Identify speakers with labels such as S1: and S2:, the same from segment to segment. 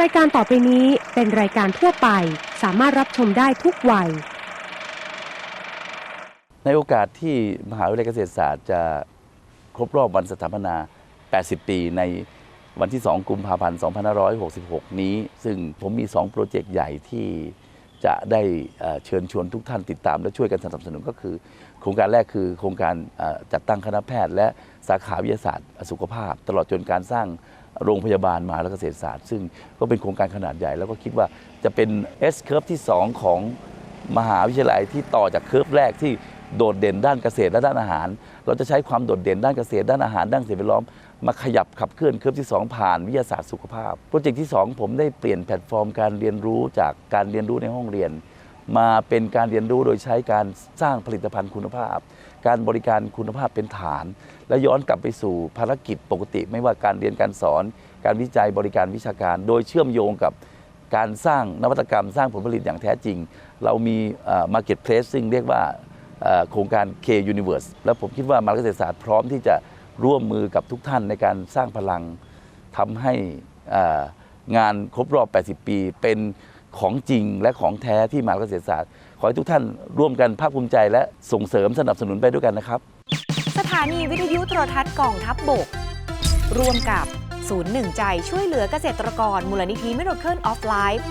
S1: รายการต่อไปนี้เป็นรายการทั่วไป สามารถรับชมได้ทุกวัย
S2: ในโอกาสที่มหาวิทยาลัยเกษตรศาสตร์จะครบรอบวันสถาปนา 80 ปีในวันที่ 2 กุมภาพันธ์ 2566 นี้ ซึ่งผมมี 2 โปรเจกต์ใหญ่ที่จะได้เชิญชวนทุกท่านติดตาม และช่วยกันสนับสนุนก็คือ โครงการแรกคือโครงการจัดตั้งคณะแพทย์ และสาขาวิทยาศาสตร์สุขภาพ ตลอดจนการสร้าง โรงพยาบาลมหาวิทยาลัยเกษตรศาสตร์ ซึ่งก็เป็นโครงการขนาดใหญ่ แล้วก็คิดว่าจะเป็น S curve ที่ 2 ของมหาวิทยาลัยที่ต่อจากเคิร์ฟแรกที่โดดเด่นด้านเกษตรและด้านอาหาร เราจะใช้ความโดดเด่นด้านเกษตรด้านอาหารด้านสิ่งแวดล้อมมาขยับขับเคลื่อนเคิร์ฟที่ 2 ผ่านวิทยาศาสตร์สุขภาพ โปรเจกต์ที่ 2 ผมได้เปลี่ยนแพลตฟอร์มการเรียนรู้จากการเรียนรู้ในห้องเรียน มาเป็นการเรียนรู้โดยใช้การสร้างผลิตภัณฑ์คุณภาพ การบริการคุณภาพเป็นฐาน และย้อนกลับไปสู่ภารกิจปกติ ไม่ว่าการเรียนการสอน การวิจัยบริการวิชาการ โดยเชื่อมโยงกับการสร้างนวัตกรรมสร้างผลผลิตอย่างแท้จริง เรามีมาร์เก็ตเพลสซึ่งเรียกว่าโครงการ K Universe แล้วผมคิดว่ามหาวิทยาลัยเกษตรศาสตร์พร้อมที่จะร่วมมือกับทุกท่านในการสร้างพลังทำให้งานครบรอบ 80 ปี เป็นของจริงและของแท้ที่มหาวิทยาลัยเกษตรศาสตร์ ขอให้ทุกท่านร่วมกันภาคภูมิใจและส่งเสริมสนับสนุนไปด้วยกันนะครับ
S3: สถานีวิทยุโทรทัศน์กองทัพบบก ร่วมกับศูนย์หนึ่งใจช่วยเหลือเกษตรกรมูลนิธิมิโรเคิลออฟไลฟ์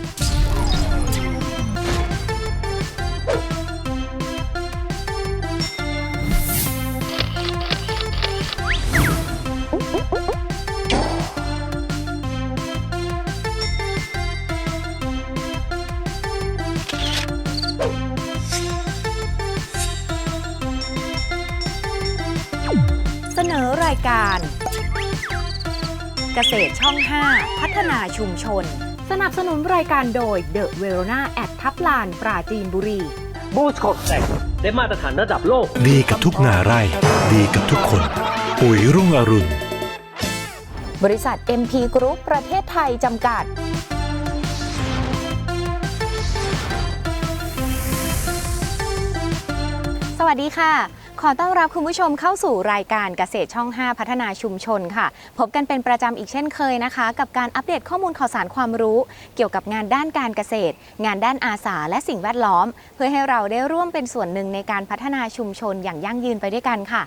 S3: ษตรช่อง 5 พัฒนาชุมชน สนับสนุนรายการโดย The Verona แอดทับลาน ปราจีนบุรี
S4: บูสโคกแตกได้มาตรฐานระดับโลก
S5: ดีกับทุกนาไร่ ดีกับทุกคน ปุ๋ยรุ่งอรุณ
S3: บริษัท MP Group ประเทศไทยจำกัด สวัสดีค่ะ ขอต้อนรับคุณผู้ชมเข้าสู่รายการเกษตรช่อง 5 พัฒนาชุมชนค่ะ พบกันเป็นประจำอีกเช่นเคยนะคะ กับการอัปเดตข้อมูลข่าวสารความรู้ เกี่ยวกับงานด้านการเกษตร งานด้านอาสาและสิ่งแวดล้อม เพื่อให้เราได้ร่วมเป็นส่วนหนึ่งในการพัฒนาชุมชนอย่างยั่งยืนไปด้วยกันค่ะ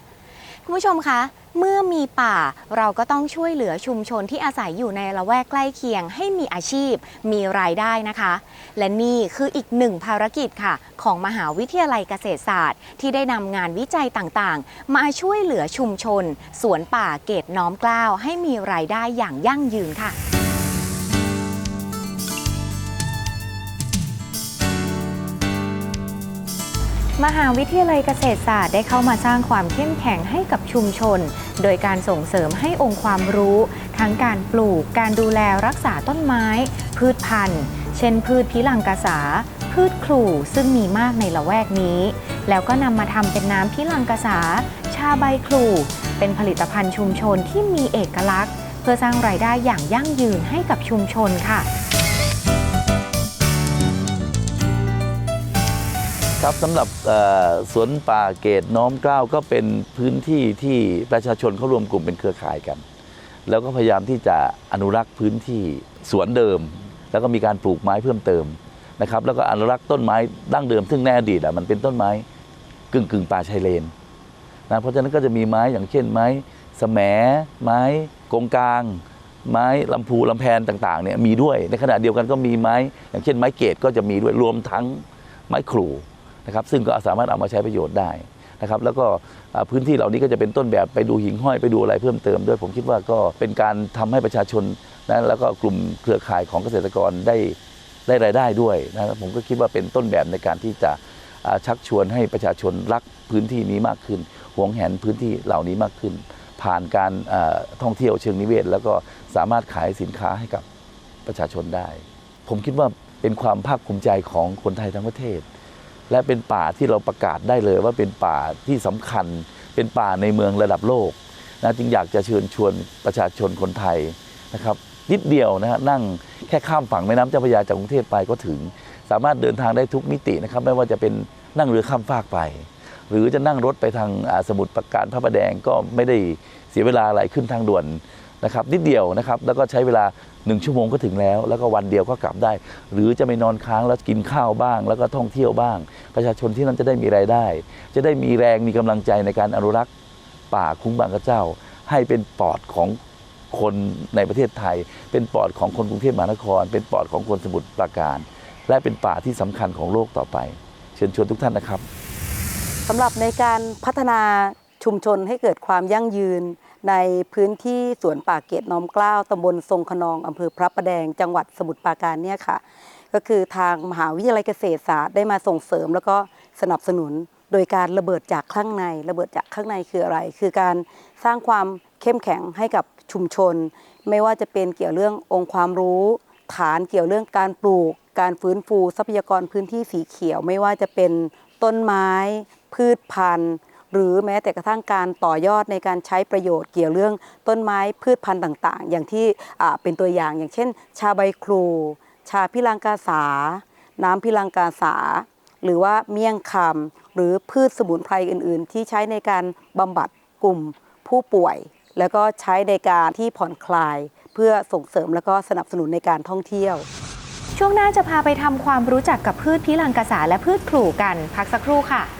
S3: คุณผู้ชมคะ เมื่อมีป่าเราก็ต้องช่วยเหลือชุมชนที่อาศัยอยู่ในละแวกใกล้เคียง ให้มีอาชีพ มีรายได้นะคะ และนี่คืออีกหนึ่งภารกิจค่ะ ของมหาวิทยาลัยเกษตรศาสตร์ ที่ได้นำงานวิจัยต่างๆ มาช่วยเหลือชุมชน สวนป่าเกตน้อมกล้าวให้มีรายได้อย่างยั่งยืนค่ะ มหาวิทยาลัยเกษตรศาสตร์ได้เข้ามาสร้างความเข้มแข็งให้กับชุมชน โดยการส่งเสริมให้องค์ความรู้ ทั้งการปลูก การดูแลรักษาต้นไม้ พืชพันธุ์ เช่น พืชพิลังกาษา พืชครูซึ่งมีมากในละแวกนี้ แล้วก็นำมาทำเป็นน้ำพิลังกาษา ชาใบครูเป็นผลิตภัณฑ์ชุมชนที่มีเอกลักษณ์ เพื่อสร้างรายได้อย่างยั่งยืนให้กับชุมชนค่ะ
S2: ครับสำหรับสวนป่าเกตน้อมเกล้าก็เป็นพื้นที่ที่ประชาชนเขารวมกลุ่มเป็นเครือข่ายกัน แล้วก็พยายามที่จะอนุรักษ์พื้นที่สวนเดิม แล้วก็มีการปลูกไม้เพิ่มเติมนะครับแล้วก็อนุรักษ์ต้นไม้ดั้งเดิม ซึ่งในอดีตอะมันเป็นต้นไม้กึ่งกึ่งป่าชายเลนนะเพราะฉะนั้นก็จะมีไม้อย่างเช่นไม้สแมไม้กงกลาง ไม้ลำพูลำแพนต่างๆเนี่ยมีด้วย ในขณะเดียวกันก็มีไม้ อย่างเช่นไม้เกตก็จะมีด้วยรวมทั้งไม้ขลู นะครับซึ่งก็สามารถเอามาใช้ประโยชน์ได้นะครับแล้วก็พื้นที่เหล่านี้ก็จะเป็นต้นแบบไปดูหิ่งห้อยไปดูอะไรเพิ่มเติมด้วย ผมคิดว่าก็เป็นการทำให้ประชาชนนะแล้วก็กลุ่มเครือข่ายของเกษตรกรได้ได้รายได้ด้วยนะผมก็คิดว่าเป็นต้นแบบในการที่จะชักชวนให้ประชาชนรักพื้นที่นี้มากขึ้นหวงแหนพื้นที่เหล่านี้มากขึ้น ผ่านการท่องเที่ยวเชิงนิเวศ แล้วก็สามารถขายสินค้าให้กับประชาชนได้ ผมคิดว่าเป็นความภาคภูมิใจของคนไทยทั้งประเทศ และเป็นป่าที่เราประกาศได้เลยว่าเป็นป่าที่สำคัญ เป็นป่าในเมืองระดับโลกนะจึงอยากจะเชิญชวนประชาชนคนไทยนะครับนิดเดียวนะฮะนั่งแค่ข้ามฝั่งแม่น้ำเจ้าพระยาจากกรุงเทพไปก็ถึง สามารถเดินทางได้ทุกมิตินะครับไม่ว่าจะเป็นนั่งเรือข้ามฟากไป หรือจะนั่งรถไปทางอาสมุทรปราการพระประแดงก็ไม่ได้เสียเวลาอะไรขึ้นทางด่วน นะครับนิดเดียวนะครับแล้วก็ใช้เวลา 1 ชั่วโมงก็ถึงแล้ว แล้วก็วันเดียวก็กลับได้ หรือจะไปนอนค้างแล้วกินข้าวบ้าง แล้วก็ท่องเที่ยวบ้าง ประชาชนที่นั่นจะได้มีรายได้ จะได้มีแรงมีกำลังใจในการอนุรักษ์ป่าคุ้งบางกระเจ้า ให้เป็นปอดของคนในประเทศไทย เป็นปอดของคนกรุงเทพมหานคร เป็นปอดของคนสมุทรปราการ และเป็นป่าที่สำคัญของโลกต่อไป เชิญชวนทุกท่านนะครับ
S6: สำหรับในการพัฒนาชุมชนให้เกิดความยั่งยืน ในพื้นที่สวนป่าเกตน้อมเกล้าวตำบลทรงขนองอำเภอพระประแดง จังหวัดสมุทรปราการเนี่ยค่ะ ก็คือทางมหาวิทยาลัยเกษตรศาสตร์ได้มาส่งเสริม แล้วก็สนับสนุนโดยการระเบิดจากข้างใน ระเบิดจากข้างในคืออะไร คือการสร้างความเข้มแข็งให้กับชุมชน ไม่ว่าจะเป็นเกี่ยวเรื่ององค์ความรู้ ฐานเกี่ยวเรื่องการปลูก การฟื้นฟูทรัพยากรพื้นที่สีเขียว ไม่ว่าจะเป็นต้นไม้ พืชพันธุ์ หรือแม้แต่กระทั่งการต่อยอดในการใช้ประโยชน์เกี่ยวเรื่องต้นไม้พืชพันธุ์ต่างๆ อย่างที่เป็นตัวอย่างอย่างเช่น ชาใบครู ชาพิลังกาสา น้ำพิลังกาสา หรือว่าเมี่ยงคำหรือพืชสมุนไพรอื่น ๆ ที่ใช้ในการบำบัดกลุ่มผู้ป่วย แล้วก็ใช้ในการที่ผ่อนคลาย เพื่อส่งเสริมแล้วก็สนับสนุนในการท่องเที่ยว
S3: ช่วงหน้าจะพาไปทำความรู้จักกับพืชพิรังกษาและพืชขลู่กัน พักสักครู่ค่ะ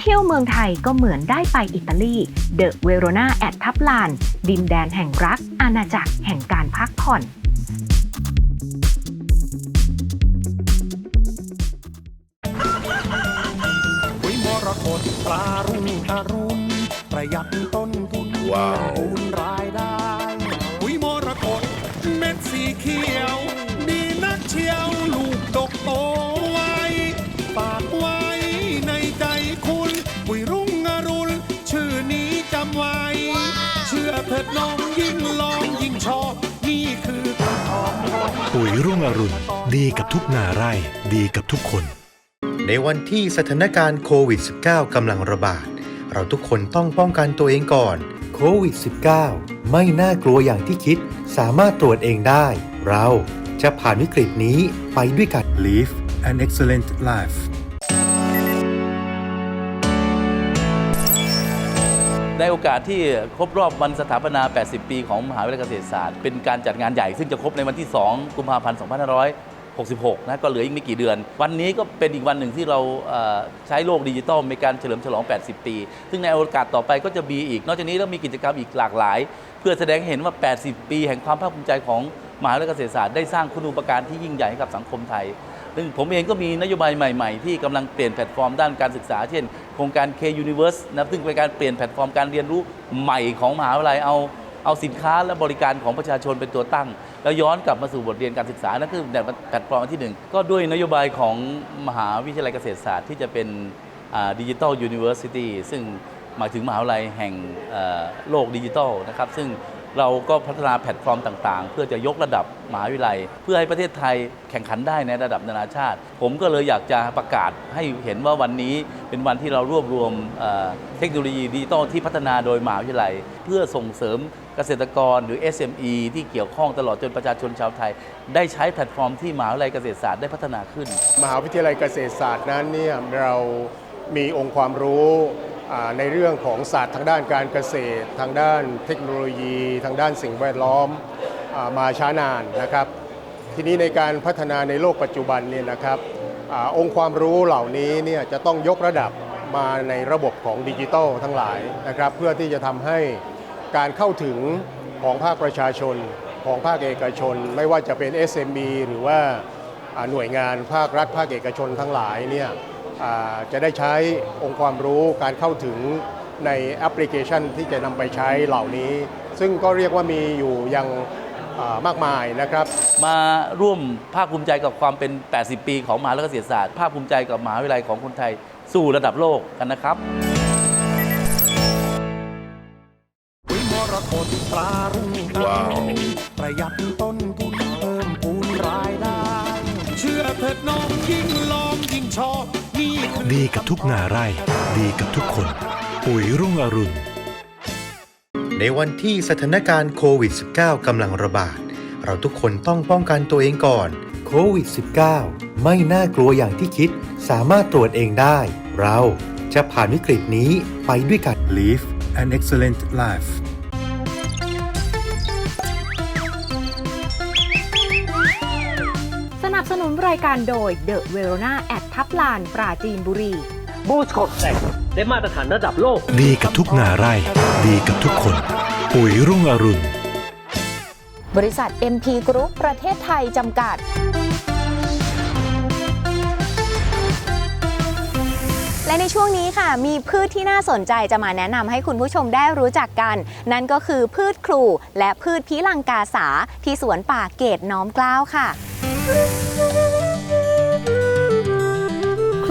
S3: เที่ยวเมืองไทยก็เหมือนได้ไปอิตาลีเดอะเวโรนาแอดทับลาน ดินแดนแห่งรัก อาณาจักรแห่งการพักผ่อน
S7: ปุ๋ยมรกตปลารุ่งอรุณประหยัดต้นทุน
S5: ว้าว
S7: งอรุณ ดี
S5: กับทุกนาไร่ ดีกับทุกคน
S8: ในวันที่สถานการณ์โควิด -19 กำลังระบาด เราทุกคนต้องป้องกันตัวเองก่อนโควิด -19 ไม่น่ากลัวอย่างที่คิด สามารถตรวจเองได้ เราจะผ่านวิกฤตนี้ไปด้วยกัน
S5: Live an excellent life
S2: อกาสที่ครบรอบวันสถาปนา 80 ปีของมหาวิทยาลัยเกษตรศาสตร์ เป็นการจัดงานใหญ่ซึ่งจะครบในวันที่ 2 กุมภาพันธ์ 2566 นะ ก็เหลืออีกไม่กี่เดือน วันนี้ก็เป็นอีกวันหนึ่งที่เราใช้โลกดิจิตอลในการเฉลิมฉลอง 80 ปี ซึ่งในโอกาสต่อไปก็จะมีอีก นอกจากนี้แล้วมีกิจกรรมอีกหลากหลาย เพื่อแสดงเห็นว่า 80 ปี แห่งความภาคภูมิใจของมหาวิทยาลัยเกษตรศาสตร์ได้สร้างคุณูปการที่ยิ่งใหญ่ให้กับสังคมไทย ซึ่งผมเองก็มีนโยบายใหม่ๆ ที่กำลังเปลี่ยนแพลตฟอร์มด้านการศึกษา เช่น โครงการ K Universe นะซึ่งเป็นการเปลี่ยนแพลตฟอร์มการเรียนรู้ใหม่ของมหาวิทยาลัยเอาเอาสินค้าและบริการของประชาชนเป็นตัวตั้ง แล้วย้อนกลับมาสู่บทเรียนการศึกษานั่นคือแพลตฟอร์มอันที่หนึ่งก็ด้วยนโยบายของมหาวิทยาลัยเกษตรศาสตร์ที่จะเป็นดิจิทัลยูนิเวอร์ซิตี้ซึ่งหมายถึงมหาวิทยาลัยแห่งโลกดิจิทัลนะครับซึ่ง เราก็พัฒนาแพลตฟอร์มต่างๆ เพื่อจะยกระดับมหาวิทยาลัย เพื่อให้ประเทศไทยแข่งขันได้ในระดับนานาชาติ ผมก็เลยอยากจะประกาศให้เห็นว่าวันนี้เป็นวันที่เรารวบรวมเทคโนโลยีดิจิตอลที่พัฒนาโดยมหาวิทยาลัย เพื่อส่งเสริมเกษตรกรหรือ SME ที่เกี่ยวข้องตลอดจนประชาชนชาวไทย ได้ใช้แพลตฟอร์มที่มหาวิทยาลัยเกษตรศาสตร์ได้พัฒนาขึ้น
S9: มหาวิทยาลัยเกษตรศาสตร์นั้นเนี่ยเรา มีองค์ความรู้ในเรื่องของศาสตร์ทางด้านการเกษตร ทางด้านเทคโนโลยี ทางด้านสิ่งแวดล้อมอมาช้านานนะครับ ทีนี้ในการพัฒนาในโลกปัจจุบันเนี่ยนะครับอองค์ความรู้เหล่านี้เนี่ยจะต้องยกระดับมาในระบบของดิจิทัลทั้งหลายนะครับ เพื่อที่จะทำให้การเข้าถึงของภาคประชาชน ของภาคเอกชน ไม่ว่าจะเป็น SME หรือว่าหน่วยงานภาครัฐภาคเอกชนทั้งหลายเนี่ย จะได้ใช้องค์ความรู้การเข้าถึงในแอปพลิเคชันที่จะนำไปใช้เหล่านี้ ซึ่งก็เรียกว่ามีอยู่ยังอ่ามากมายนะครับ
S2: มาร่วมภาคภูมิใจกับความเป็น 80 ปีของมหาวิทยาลัยเกษตรศาสตร์ภาคภูมิใจกับมหาวิทยาลัยของคนไทยสู่ระดับโลกกันนะครับ
S7: ปุ๋ยมรกตตรารุ่งเรืองประหยัดต้นทุนเพิ่มพูนรายได้ เชื่อเถิดน้องยิ่งลองยิ่งชอบนี่คือ
S5: ดีกับทุกนาไร่ ดีกับทุกคน ปุ๋ยรุ่งอรุณ
S8: ในวันที่สถานการณ์โควิด -19 กำลังระบาด เราทุกคนต้องป้องกันตัวเองก่อนโควิด -19 ไม่น่ากลัวอย่างที่คิด สามารถตรวจเองได้ เราจะผ่านวิกฤตนี้ไปด้วยกัน
S5: Live an excellent life
S1: รายการโดย The Verona แอดทับลานปราจีนบุรี
S4: บูสโคดแตกได้มาตรฐานระดับโลก
S5: ดีกับทุกนาไร่ ดีกับทุกคน ปุ๋ยรุ่งอรุณ
S3: บริษัท MP Group ประเทศไทยจำกัด และในช่วงนี้ค่ะ มีพืชที่น่าสนใจจะมาแนะนำให้คุณผู้ชมได้รู้จักกัน นั่นก็คือพืชครูและพืชพิลังกาสาที่สวนป่าเกตน้อมเกล้าวค่ะค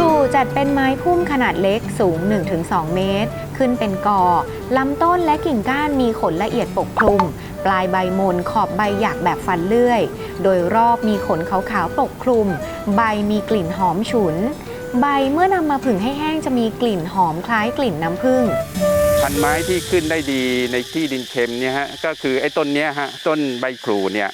S3: รูจัดเป็นไม้พุ่มขนาดเล็กสูง 1-2 เมตร ขึ้นเป็นกอลำต้นและกิ่งก้านมีขนละเอียดปกคลุม ปลายใบมนขอบใบหยักแบบฟันเลื่อย โดยรอบมีขนขาวๆปกคลุม ใบมีกลิ่นหอมฉุน ใบเมื่อนำมาผึ่งให้แห้งจะมีกลิ่นหอมคล้ายกลิ่นน้ำผึ้ง
S10: พันไม้ที่ขึ้นได้ดีในที่ดินเค็มเนี่ยฮะก็คือไอ้ต้นเนี้ยฮะต้นใบครูเนี่ย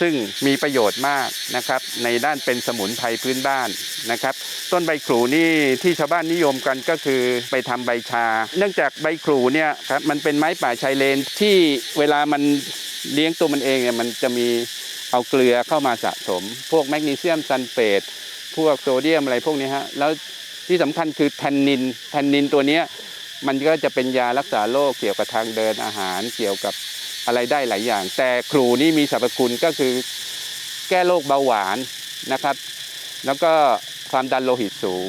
S10: ซึ่งมีประโยชน์มากนะครับ ในด้านเป็นสมุนไพรพื้นบ้านนะครับ ต้นใบครูนี่ที่ชาวบ้านนิยมกันก็คือไปทำใบชา เนื่องจากใบครูเนี่ยครับมันเป็นไม้ป่าชายเลนที่เวลามันเลี้ยงตัวมันเองเนี่ยมันจะมีเอาเกลือเข้ามาสะสม พวกแมกนีเซียมซัลเฟตพวกโซเดียมอะไรพวกนี้ฮะแล้วที่สำคัญคือแทนนินแทนนินตัวเนี้ยมันก็จะเป็นยารักษาโรคเกี่ยวกับทางเดินอาหารเกี่ยวกับ อะไรได้หลายอย่าง แต่ครูนี่มีสรรพคุณก็คือแก้โรคเบาหวานนะครับ แล้วก็ความดันโลหิตสูง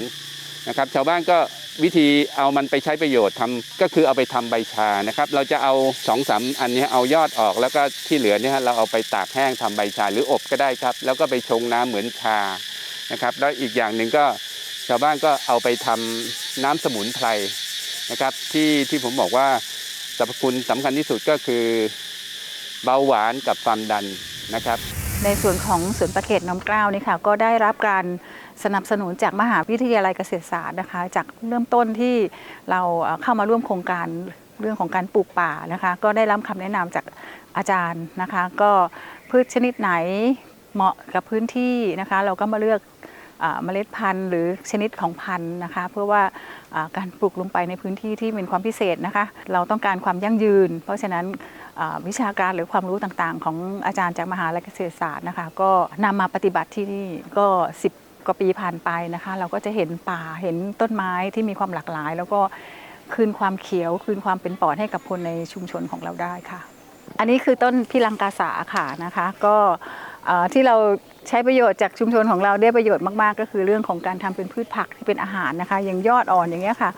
S10: นะครับ ชาวบ้านก็วิธีเอามันไปใช้ประโยชน์ทำก็คือเอาไปทำใบชานะครับ เราจะเอาสองสามอันนี้เอายอดออกแล้วก็ที่เหลือเนี่ยเราเอาไปตากแห้งทำใบชาหรืออบก็ได้ครับ แล้วก็ไปชงน้ำเหมือนชานะครับ แล้วอีกอย่างหนึ่งก็ชาวบ้านก็เอาไปทำน้ำสมุนไพรนะครับ ที่ที่ผมบอกว่าสรรพคุณสำคัญที่สุดก็คือ เบาหวานกับความดันนะครับ
S11: ในส่วนของสวนประเกตน้ำกล้าวนี่ค่ะก็ได้รับการสนับสนุนจากมหาวิทยาลัยเกษตรศาสตร์นะคะ จากเริ่มต้นที่เราเข้ามาร่วมโครงการเรื่องของการปลูกป่านะคะ ก็ได้รับคำแนะนำจากอาจารย์นะคะ ก็พืชชนิดไหนเหมาะกับพื้นที่นะคะ เราก็มาเลือกอเมล็ดพันธุ์หรือชนิดของพันธุ์นะคะ เพื่อว่าการปลูกลงไปในพื้นที่ที่เป็นความพิเศษนะคะ เราต้องการความยั่งยืน เพราะฉะนั้น วิชาการหรือความรู้ต่างๆ ของอาจารย์จากมหาลัยเกษตรศาสตร์นะคะ ก็นำมาปฏิบัติที่นี่ก็ 10 กว่าปีผ่านไปนะคะ เราก็จะเห็นป่าเห็นต้นไม้ที่มีความหลากหลาย แล้วก็คืนความเขียว คืนความเป็นปอดให้กับคนในชุมชนของเราได้ค่ะ อันนี้คือต้นพิลังกาสาค่ะนะคะก็ที่เราใช้ประโยชน์จากชุมชนของเราได้ประโยชน์มากๆ ก็คือเรื่องของการทำเป็นพืชผักที่เป็นอาหารนะคะ อย่างยอดอ่อนอย่างเงี้ยค่ะ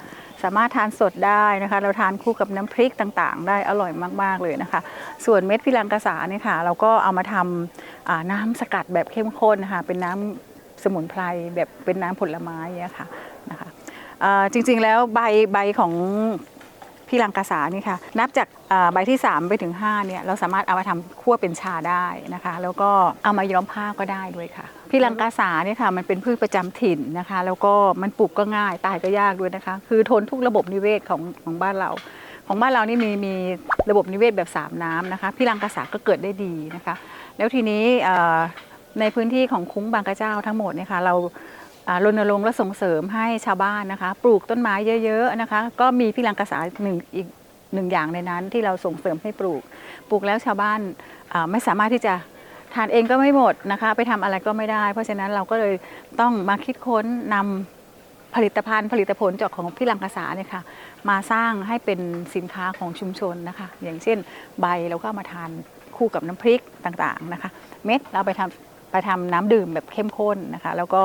S11: สามารถทานสดได้นะคะ เราทานคู่กับน้ำพริกต่างๆ ได้อร่อยมากๆเลยนะคะ ส่วนเม็ดพิลังกาสาเนี่ยค่ะ เราก็เอามาทำอ่าน้ำสกัดแบบเข้มข้นนะคะเป็นน้ำสมุนไพรแบบเป็นน้ำผลไม้เนี่ยค่ะนะคะจริงๆแล้วใบใบของพิลังกาสานี่ค่ะนับจากใบที่ 3 ไปถึง5เนี่ยเราสามารถเอามาทำคั่วเป็นชาได้นะคะ แล้วก็เอามาย้อมผ้าก็ได้ด้วยค่ะ พิลังกาสาเนี่ยค่ะมันเป็นพืชประจำถิ่นนะคะ แล้วก็มันปลูกก็ง่ายตายก็ยากด้วยนะคะ คือทนทุกระบบนิเวศของของบ้านเรา ของบ้านเรานี่มีมีระบบนิเวศแบบสามน้ำนะคะพิลังกาสาก็เกิดได้ดีนะคะ แล้วทีนี้ในพื้นที่ของคุ้งบางกระเจ้าทั้งหมดเนี่ยค่ะเรารณรงค์และส่งเสริมให้ชาวบ้านนะคะ ปลูกต้นไม้เยอะๆนะคะ ก็มีพิลังกาสาหนึ่งอีกหนึ่งอย่างในนั้นที่เราส่งเสริมให้ปลูก ปลูกแล้วชาวบ้านไม่สามารถที่จะ ทานเองก็ไม่หมดนะคะ ไปทำอะไรก็ไม่ได้ เพราะฉะนั้นเราก็เลยต้องมาคิดค้นนำผลิตภัณฑ์ผลิตผลจากของพิลังกาสาเนี่ยค่ะมาสร้างให้เป็นสินค้าของชุมชนนะคะ อย่างเช่นใบเราก็มาทานคู่กับน้ำพริกต่างๆนะคะ เม็ดเราไปทำไปทำน้ำดื่มแบบเข้มข้นนะคะ แล้วก็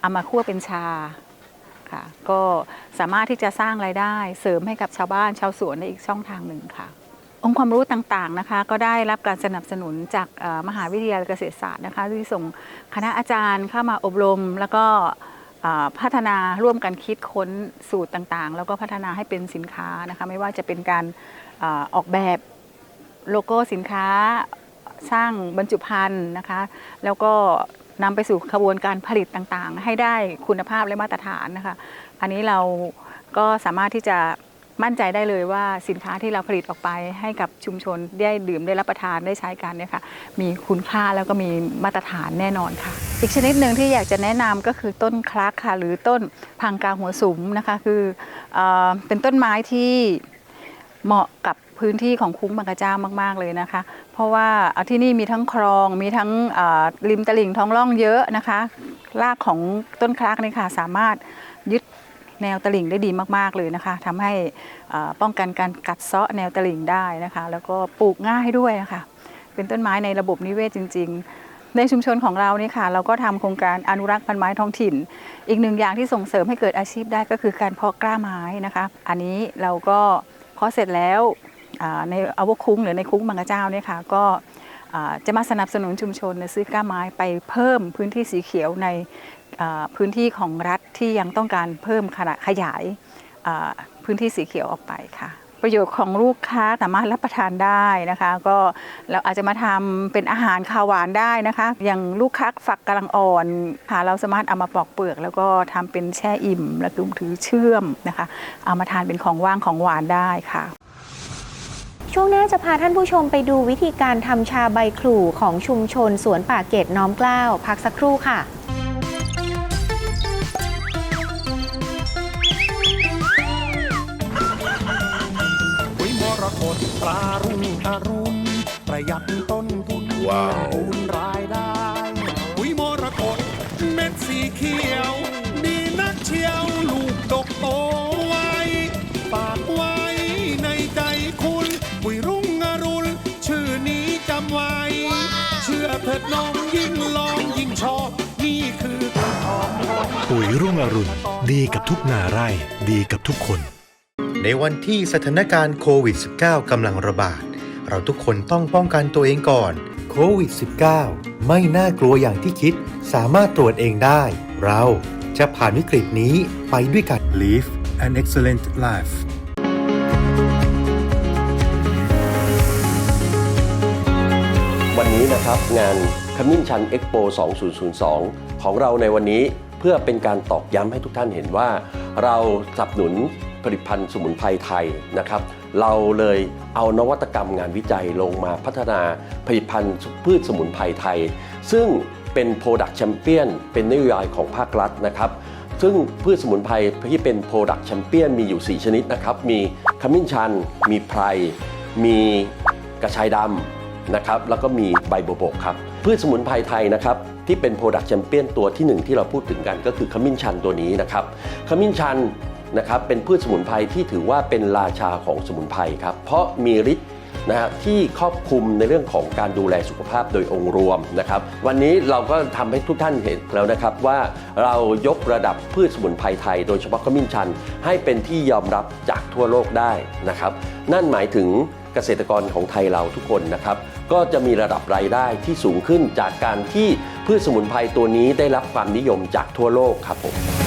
S11: เอามาคั่วเป็นชาค่ะก็สามารถที่จะสร้างรายได้เสริมให้กับชาวบ้านชาวสวนในอีกช่องทางหนึ่งค่ะ องค์ความรู้ต่างๆนะคะ ก็ได้รับการสนับสนุนจากมหาวิทยาลัยเกษตรศาสตร์นะคะที่ส่งคณะอาจารย์เข้ามาอบรม แล้วก็พัฒนาร่วมกันคิดค้นสูตรต่างๆ แล้วก็พัฒนาให้เป็นสินค้านะคะไม่ว่าจะเป็นการออออกแบบโลโก้สินค้าสร้างบรรจุภัณฑ์นะคะ แล้วก็นำไปสู่ขบวนการผลิตต่างๆ ให้ได้คุณภาพและมาตรฐานนะคะ อันนี้เราก็สามารถที่จะ มั่นใจได้เลยว่าสินค้าที่เราผลิตออกไปให้กับชุมชนได้ดื่มได้รับประทานได้ใช้กันเนี่ยค่ะมีคุณค่าแล้วก็มีมาตรฐานแน่นอนค่ะ อีกชนิดหนึ่งที่อยากจะแนะนำก็คือต้นคลักค่ะ หรือต้นพังกาหัวสุมนะคะคือเอเป็นต้นไม้ที่เหมาะกับพื้นที่ของคุ้งบางกระเจ้ามาก ๆ เลยนะคะ เพราะว่าที่นี่มีทั้งคลองมีทั้งริมตลิ่งท้องร่องเยอะนะคะรากของต้นคลากนี่ค่ะสามารถยึด แนวตลิ่งได้ดีมากๆเลยนะคะทำให้ป้องกันการกัดเซาะแนวตลิ่งได้นะคะ แล้วก็ปลูกง่ายด้วยนะคะเป็นต้นไม้ในระบบนิเวศจริง ๆในชุมชนของเรานี่ค่ะเราก็ทำโครงการอนุรักษ์พันไม้ท้องถิ่น อีกหนึ่งอย่างที่ส่งเสริมให้เกิดอาชีพได้ก็คือการเพาะกล้าไม้นะคะอันนี้เราก็เพาะเสร็จแล้วในอาวคุ้งหรือในคุ้งบางกระเจ้าเนี่ยค่ะก็จะมาสนับสนุนชุมชนซื้อกล้าไม้ไปเพิ่มพื้นที่สีเขียวใน พื้นที่ของรัฐที่ยังต้องการเพิ่มขนาดขยายพื้นที่สีเขียวออกไปค่ะ ประโยชน์ของลูกค้าสามารถรับประทานได้นะคะ ก็เราอาจจะมาทำเป็นอาหารคาวหวานได้นะคะ อย่างลูกค้าฝักกำลังอ่อนค่ะเราสามารถเอามาปอกเปลือก แล้วก็ทำเป็นแช่อิ่ม แล้วก็ถือเชื่อมนะคะ เอามาทานเป็นของว่างของหวานได้ค่ะ
S3: ช่วงหน้าจะพาท่านผู้ชมไปดูวิธีการทำชาใบครูของชุมชนสวนป่าเกตน้อมเกล้า พักสักครู่ค่ะ
S7: ตปลารุ่งอรุณประหยัดต้นทุนว้าวคูณรายได้ปุ๋ยมรกตเม็ดสีเขียว ดีนักเชียวลูกดกโตไวฝากไว้ในใจคุณปุ๋ยรุ่งอรุณชื่อนี้จำไว้ เชื่อเถิดน้องยิ่งลองยิ่งชอบ นี่คือคำตอบของ
S5: ปุ๋ยรุ่งอรุณดีกับทุกนาไร่ดีกับทุกคน
S8: ในวันที่สถานการณ์โควิด -19 กำลังระบาด เราทุกคนต้องป้องกันตัวเองก่อนโควิด -19 ไม่น่ากลัวอย่างที่คิด สามารถตรวจเองได้ เราจะผ่านวิกฤตนี้ไปด้วยกัน
S5: Live an excellent life
S4: วันนี้นะครับงานขมิ้นชันเอ็กโป2002 ของเราในวันนี้เพื่อเป็นการตอกย้ำให้ทุกท่านเห็นว่า เราสนับสนุน ผลิตภัณฑ์สมุนไพรไทยนะครับ เราเลยเอานวัตกรรมงานวิจัยลงมาพัฒนาผลิตภัณฑ์พืชสมุนไพรไทย ซึ่งเป็น Product Champion เป็นนโยบายของภาครัฐนะครับ ซึ่งพืชสมุนไพรที่เป็น Product Champion มีอยู่ 4 ชนิดนะครับ มีขมิ้นชัน มีไพร มีกระชายดำนะครับ แล้วก็มีใบโบกครับ พืชสมุนไพรไทยนะครับที่เป็น Product Champion ตัวที่หนึ่งที่เราพูดถึงกันก็คือขมิ้นชันตัวนี้นะครับขมิ้นชัน นะครับเป็นพืชสมุนไพรที่ถือว่าเป็นราชาของสมุนไพรครับเพราะมีฤทธิ์นะฮะที่ครอบคลุมในเรื่องของการดูแลสุขภาพโดยองค์รวมนะครับ วันนี้เราก็ทำให้ทุกท่านเห็นแล้วนะครับว่าเรายกระดับพืชสมุนไพรไทย โดยเฉพาะขมิ้นชัน ให้เป็นที่ยอมรับจากทั่วโลกได้นะครับ นั่นหมายถึงเกษตรกรของไทยเราทุกคนนะครับ ก็จะมีระดับรายได้ที่สูงขึ้นจากการที่พืชสมุนไพรตัวนี้ได้รับความนิยมจากทั่วโลกครับผม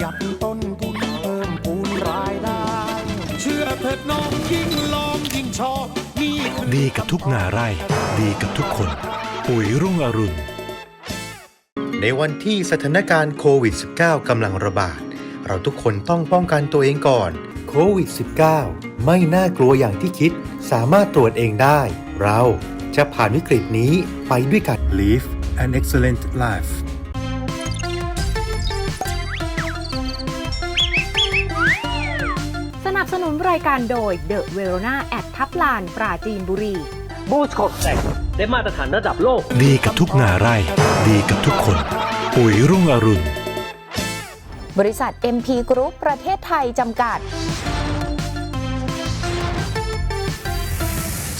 S7: ยัดต้นทุนเพิ่มพูนรายได้ เชื่อเถิดน้องยิ่งลองยิ่งชอบนี่คือ
S5: ดีกับทุกนาไร่ ดีกับทุกคน ปุ๋ยรุ่งอรุณ
S8: ในวันที่สถานการณ์โควิด -19 กำลังระบาด เราทุกคนต้องป้องกันตัวเองก่อนโควิด -19 ไม่น่ากลัวอย่างที่คิด สามารถตรวจเองได้ เราจะผ่านวิกฤตนี้ไปด้วยกัน
S5: Live an excellent life
S1: รายการโดย The Verona แอดทับลานปราจีนบุรี
S4: บูสโคแตกได้มาตรฐานระดับโลก
S5: ดีกับทุกนาไร่ ดีกับทุกคน ปุ๋ยรุ่งอรุณ
S3: บริษัท MP Group ประเทศไทยจำกัด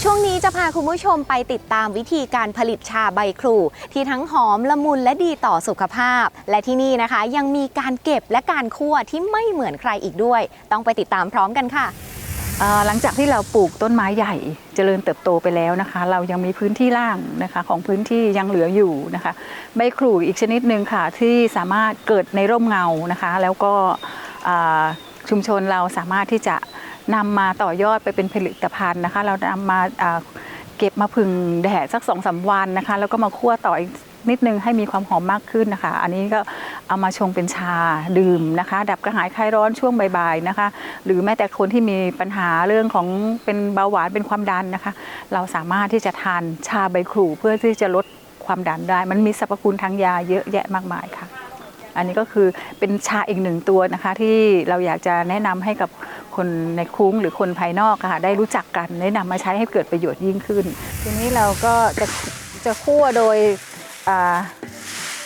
S3: ช่วงนี้จะพาคุณผู้ชมไปติดตามวิธีการผลิตชาใบครูที่ทั้งหอมละมุนและดีต่อสุขภาพ และที่นี่นะคะ ยังมีการเก็บและการคั่วที่ไม่เหมือนใครอีกด้วย ต้องไปติดตามพร้อมกันค่ะ
S11: เอ่อหลังจากที่เราปลูกต้นไม้ใหญ่เจริญเติบโตไปแล้วนะคะ เรายังมีพื้นที่ล่างนะคะของพื้นที่ยังเหลืออยู่นะคะ ใบขรูอีกชนิดหนึ่งค่ะที่สามารถเกิดในร่มเงานะคะ แล้วก็อ่าชุมชนเราสามารถที่จะ นำมาต่อยอดไปเป็นผลิตภัณฑ์นะคะ เรานำมาอ่าเก็บมาพึ่งแดดสักสองสาวันนะคะ แล้วก็มาคั่วต่ออีกนิดนึงให้มีความหอมมากขึ้นนะคะ อันนี้ก็เอามาชงเป็นชาดื่มนะคะ ดับกระหายคลายร้อนช่วงบ่ายๆนะคะ หรือแม้แต่คนที่มีปัญหาเรื่องของเป็นเบาหวานเป็นความดันนะคะ เราสามารถที่จะทานชาใบครูเพื่อที่จะลดความดันได้ มันมีสรรพคุณทางยาเยอะแยะมากมายค่ะ อันนี้ก็คือเป็นชาอีกหนึ่งตัวนะคะ ที่เราอยากจะแนะนำให้กับ คนในคุ้งหรือคนภายนอกค่ะได้รู้จักกันแนะนำมาใช้ให้เกิดประโยชน์ยิ่งขึ้น ทีนี้เราก็จะจะคั่วโดย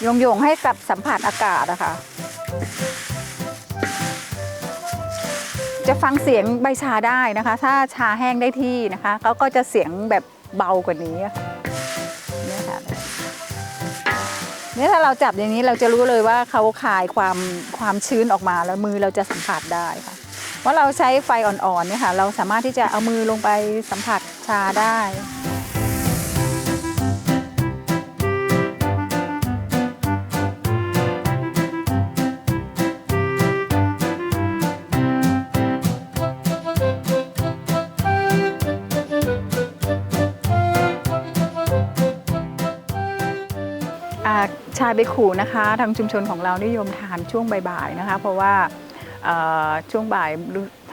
S11: โยงๆให้กับสัมผัสอากาศนะคะจะฟังเสียงใบชาได้นะคะ ถ้าชาแห้งได้ที่นะคะเขาก็จะเสียงแบบเบากว่านี้เนี่ยค่ะเนี่ยถ้าเราจับอย่างนี้เราจะรู้เลยว่าเขาคายความความชื้นออกมาแล้วมือเราจะสัมผัสได้ค่ะ ว่าเราใช้ไฟอ่อนๆเนี่ยค่ะ เราสามารถที่จะเอามือลงไปสัมผัสชาได้อ่าชาใบขู่นะคะ ทางชุมชนของเรานิยมทานช่วงบ่ายๆนะคะ เพราะว่า ช่วงบ่าย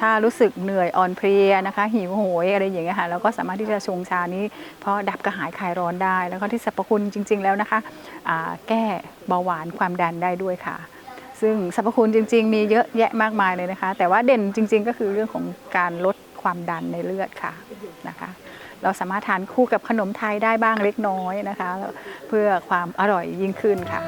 S11: ถ้ารู้สึกเหนื่อยอ่อนเพลียนะคะหิวโหยอะไรอย่างเงี้ยค่ะเราก็สามารถที่จะชงชานี้ เพราะดับกระหายคลายร้อนได้ แล้วก็ที่สรรพคุณจริง ๆ แล้วนะคะแก้เบาหวานความดันได้ด้วยค่ะ ซึ่งสรรพคุณจริง ๆ มีเยอะแยะมากมายเลยนะคะ แต่ว่าเด่นจริง ๆ ก็คือเรื่องของการลดความดันในเลือดค่ะนะคะเราสามารถทานคู่กับขนมไทยได้บ้างเล็กน้อยนะคะ เพื่อความอร่อยยิ่งขึ้นค่ะ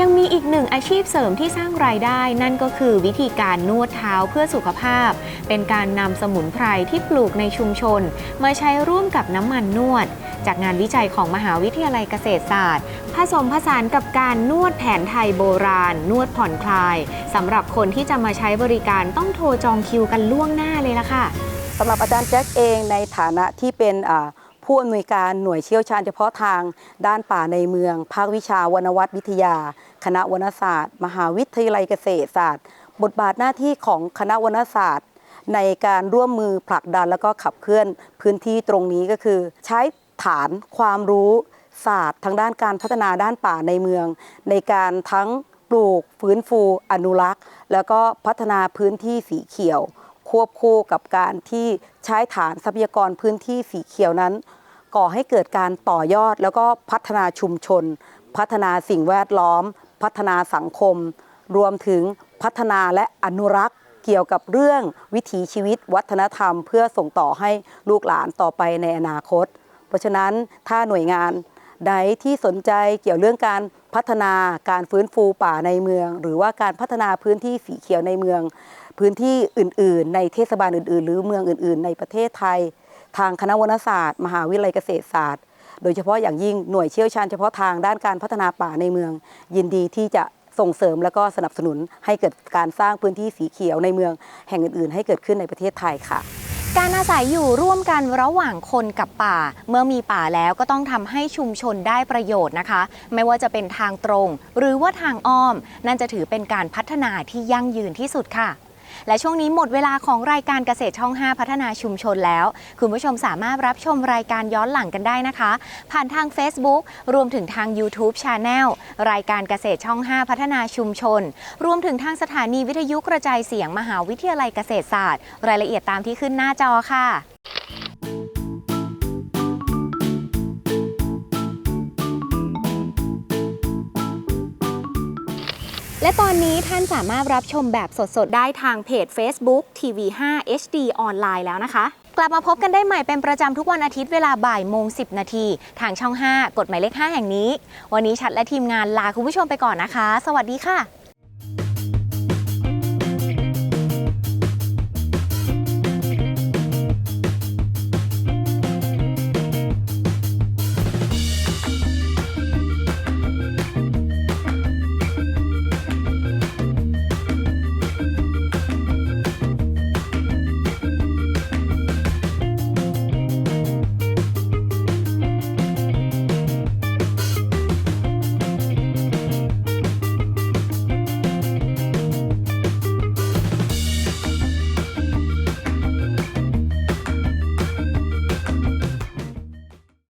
S3: ยังมีอีกหนึ่งอาชีพเสริมที่สร้างรายได้ นั่นก็คือวิธีการนวดเท้าเพื่อสุขภาพ เป็นการนำสมุนไพรที่ปลูกในชุมชน มาใช้ร่วมกับน้ำมันนวด จากงานวิจัยของมหาวิทยาลัยเกษตรศาสตร์ ผสมผสานกับการนวดแผนไทยโบราณ นวดผ่อนคลายสำหรับคนที่จะมาใช้บริการต้องโทรจองคิวกันล่วงหน้าเลยล่ะค่ะ
S6: สำหรับอาจารย์แจ็คเองในฐานะที่เป็นอ่า ผู้อำนวยการหน่วยเชี่ยวชาญเฉพาะทางด้านป่าในเมือง ภาควิชาวรรณวัตวิทยา คณะวรรณศาสตร์ มหาวิทยาลัยเกษตรศาสตร์ บทบาทหน้าที่ของคณะวรรณศาสตร์ ในการร่วมมือผลักดันแล้วก็ขับเคลื่อนพื้นที่ตรงนี้ก็คือ ใช้ฐานความรู้ศาสตร์ ทางด้านการพัฒนาด้านป่าในเมือง ในการทั้งปลูกฟื้นฟูอนุรักษ์ แล้วก็พัฒนาพื้นที่สีเขียวควบคู่กับการที่ใช้ฐานทรัพยากรพื้นที่สีเขียวนั้น ก่อให้เกิดการต่อยอดแล้วก็พัฒนาชุมชน พัฒนาสิ่งแวดล้อม พัฒนาสังคม รวมถึงพัฒนาและอนุรักษ์เกี่ยวกับเรื่องวิถีชีวิต วัฒนธรรม เพื่อส่งต่อให้ลูกหลานต่อไปในอนาคต เพราะฉะนั้นถ้าหน่วยงานใดที่สนใจเกี่ยวเรื่องการพัฒนาการฟื้นฟูป่าในเมือง หรือว่าการพัฒนาพื้นที่สีเขียวในเมือง พื้นที่อื่น ๆ ในเทศบาลอื่น ๆ หรือเมืองอื่น ๆ ในประเทศไทย ทางคณะวรรณศาสตร์ มหาวิทยาลัยเกษตรศาสตร์ โดยเฉพาะอย่างยิ่งหน่วยเชี่ยวชาญเฉพาะทางด้านการพัฒนาป่าในเมือง ยินดีที่จะส่งเสริมและก็สนับสนุนให้เกิดการสร้างพื้นที่สีเขียวในเมือง แห่งอื่น ๆ ให้เกิดขึ้นในประเทศไทยค่ะ
S3: การอาศัยอยู่ร่วมกันระหว่างคนกับป่า เมื่อมีป่าแล้วก็ต้องทำให้ชุมชนได้ประโยชน์นะคะ ไม่ว่าจะเป็นทางตรง หรือว่าทางอ้อม นั่นจะถือเป็นการพัฒนาที่ยั่งยืนที่สุดค่ะ และช่วงนี้หมดเวลาของรายการเกษตรช่อง 5 พัฒนาชุมชนแล้ว คุณผู้ชมสามารถรับชมรายการย้อนหลังกันได้นะคะ ผ่านทาง Facebook รวมถึงทาง YouTube Channel รายการเกษตรช่อง 5 พัฒนาชุมชน รวมถึงทางสถานีวิทยุกระจายเสียงมหาวิทยาลัยเกษตรศาสตร์ รายละเอียดตามที่ขึ้นหน้าจอค่ะ และตอนนี้ท่านสามารถรับชมแบบสดๆ ได้ทางเพจ Facebook TV5 HD ออนไลน์แล้วนะคะ กลับมาพบกันได้ใหม่เป็นประจำทุกวันอาทิตย์เวลาบ่ายโมง 10 นาที ทางช่อง 5 กฎหมายเลข 5 แห่งนี้ วันนี้ชัดและทีมงานลาคุณผู้ชมไปก่อนนะคะ สวัสดีค่ะ